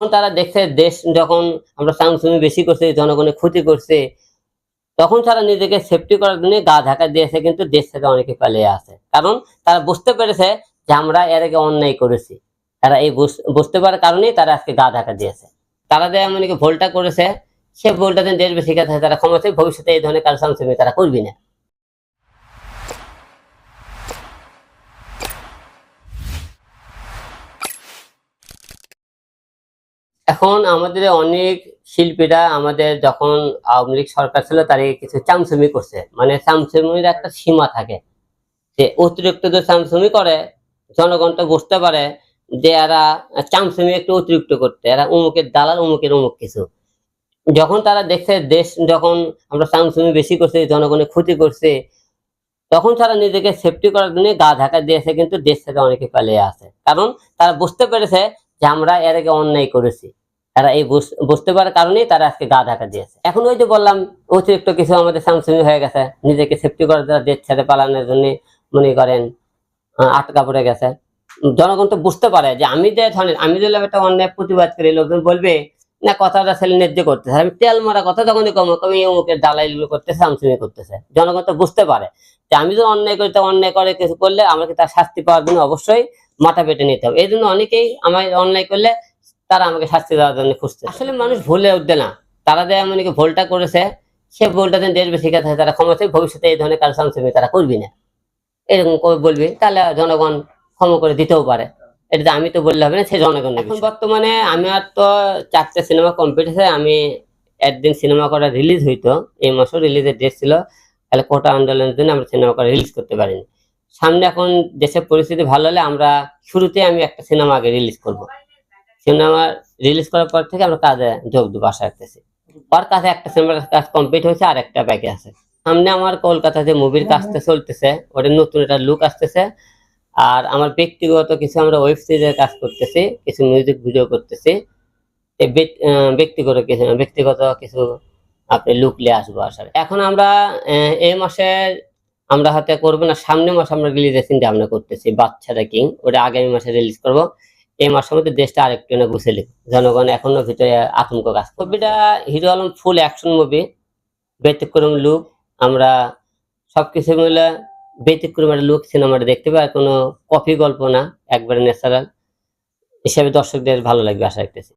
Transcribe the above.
তারা দেখছে দেশ যখন আমরা সাংসুমি বেশি করছে জনগণের ক্ষতি করছে তখন তারা নিজেকে সেফটি করার জন্য গা ঢাকা দিয়েছে কিন্তু দেশ থেকে অনেকে পালিয়ে আছে কারণ তারা বুঝতে পেরেছে যে আমরা এর আগে অন্যায় করেছি। তারা এই বুঝতে পারার কারণেই তারা আজকে গা ঢাকা দিয়েছে। তারা যে এমনকি ভুলটা করেছে সে ভুলটা দেশ বেশি থাকে তারা ক্ষমা চাই, ভবিষ্যতে এই ধরনের কাজ সাংসুমি তারা করবি না। এখন আমাদের অনেক শিল্পীরা আমাদের যখন আওয়ামী লীগ সরকার ছিল, তারা কিছু চামচুমি করছে। মানে চামচুমির একটা সীমা থাকে। যে অতিরিক্ত যে চামচুমি করে, জনগণ তো বুঝতে পারে যে এরা চামচুমি একটু অতিরিক্ত করতে। এরা উমুকের দালাল উমুকের উমুক কিছু। যখন তারা দেখছে দেশ যখন আমরা চামচুমি বেশি করছে, জনগণের ক্ষতি করছে, তখন তারা নিজেকে সেফটি করার জন্য গা ঢাকা দিয়েছে, কিন্তু দেশ থেকে অনেকে পালিয়ে আছে কারণ তারা বুঝতে পেরেছে যে আমরা এর আগে অন্যায় করেছি। তারা এই বুঝতে পারার কারণেই তারা আজকে গা ঢাকা দিয়েছে। এখন ওই যে বললাম, অতিরিক্ত কিছু আমাদের সামসুমি হয়ে গেছে, নিজেকে সেফটি করার জন্য দেশ ছেড়ে পালানোর জন্য মনে করেন আটকা পড়ে গেছে। জনগণ তো বুঝতে পারে যে আমি যে ধরেন আমি যদি একটা অন্যায় প্রতিবাদ করি, লোকজন বলবে, না, কথাটা ছেলে ন্যায্য করতেছে। আমি তেল মারা কথা যখনই কম, কমে অমুকের দালাইগুলো করতেছে সামসুমি করতেছে। জনগণ তো বুঝতে পারে যে আমি যদি অন্যায় করি, তো অন্যায় করে কিছু করলে আমাকে তার শাস্তি পাওয়ার জন্য অবশ্যই মাথা পেটে নিতে হবে। এই জন্য অনেকেই আমার অন্যায় করলে তারা আমাকে শাস্তি দেওয়ার জন্য খুঁজছে আসলে মানুষ ভুলে উঠবে না। তারা যে এমনকি ভুলটা করেছে সে ভুলটা যেন দেশ বেশি থাকে তারা ক্ষমা চাই, ভবিষ্যতে এই ধরনের সামসুমি তারা করবি না। এরকম বলবি তাহলে জনগণ ক্ষমা করে দিতেও পারে। এটা আমি তো বললে হবে না সে জনগণ এখন বর্তমানে আমি আর তো চারটে সিনেমা কমপ্লিট হয়েছে আমি একদিন সিনেমা করা রিলিজ হইতো এই মাসও রিলিজের ডেট ছিল। তাহলে কোটা আন্দোলনের জন্য আমরা সিনেমা করা রিলিজ করতে পারিনি। সামনে এখন দেশের পরিস্থিতি ভালো হলে আমরা শুরুতে আমি একটা সিনেমা আগে রিলিজ করব। সিনেমা রিলিজ করার পর থেকে আমরা কাজে যোগ দেবো আশা রাখতেছি ওর কাছে একটা সিনেমার কাজ কমপ্লিট হয়েছে আর একটা বাকি আছে। সামনে আমার কলকাতাতে মুভির কাজটা চলতেছে ওটা নতুন একটা লুক আসতেছে। আর আমার ব্যক্তিগত কিছু আমরা ওয়েব সিরিজের কাজ করতেছি কিছু মিউজিক ভিডিও করতেছি। ব্যক্তিগত কিছু ব্যক্তিগত কিছু আপনি লুক নিয়ে আসব আসার এখন আমরা এই মাসে আমরা হাতে করব না সামনে মাসে আমরা রিলিজের চিন্তা আমরা করতেছি বাচ্চারা কিং ওটা আগামী মাসে রিলিজ করব। এই মাসের মধ্যে দেশটা আরেকটু না গুছিয়ে জনগণ এখনও ভিতরে আতঙ্ক কাজ ছবিটা hero Alam full action movie ব্যতিক্রম লুক আমরা সবকিছু মিলে ব্যতিক্রম একটা লুক সিনেমাটা দেখতে পাই। আর কোনো কপি গল্প না, একবারে ন্যাচারাল হিসাবে দর্শকদের ভালো লাগবে, আশা রাখতেছি।